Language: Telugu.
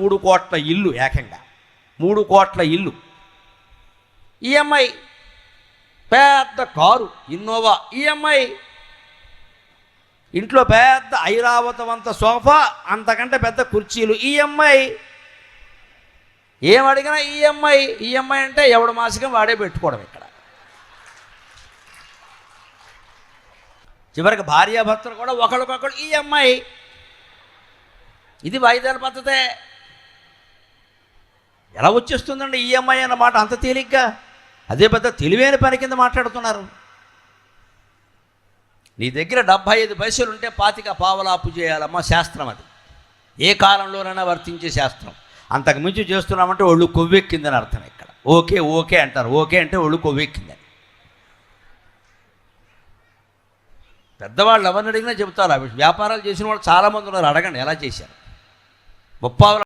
మూడు కోట్ల ఇల్లు ఏకంగా. మూడు కోట్ల ఇల్లు. ఈఎంఐ పెద్ద కారు ఇన్నోవా ఈఎంఐ. ఇంట్లో పెద్ద ఐరావతవంత సోఫా అంతకంటే పెద్ద కుర్చీలు ఈఎంఐ. ఏమడిగినా అడిగినా ఈఎంఐ ఈఎంఐ అంటే ఎవడు మాసికం వాడే పెట్టుకోవడం ఇక్కడ. చివరికి భార్యాభర్తలు కూడా ఒకరికొకరు ఈఎంఐ. ఇది వాయిదాల పద్ధతే. ఎలా వచ్చేస్తుందండి ఈఎంఐ అన్నమాట అంత తేలిగ్గా? అదే పెద్ద తెలివైన పని కింద మాట్లాడుతున్నారు. నీ దగ్గర డెబ్భై ఐదు పైసలు ఉంటే పాతిక పావలాపు చేయాలమ్మా శాస్త్రం అది. ఏ కాలంలోనైనా వర్తించే శాస్త్రం. అంతకు మించి చేస్తున్నామంటే ఒళ్ళు కొవ్వెక్కిందని అర్థం ఇక్కడ. ఓకే ఓకే అంటారు. ఓకే అంటే ఒళ్ళు కొవ్వెక్కిందని. పెద్దవాళ్ళు ఎవరిని అడిగినా చెబుతారు. వ్యాపారాలు చేసిన వాళ్ళు చాలామంది ఉన్నారు. అడగండి ఎలా చేశారు. ముప్పావుల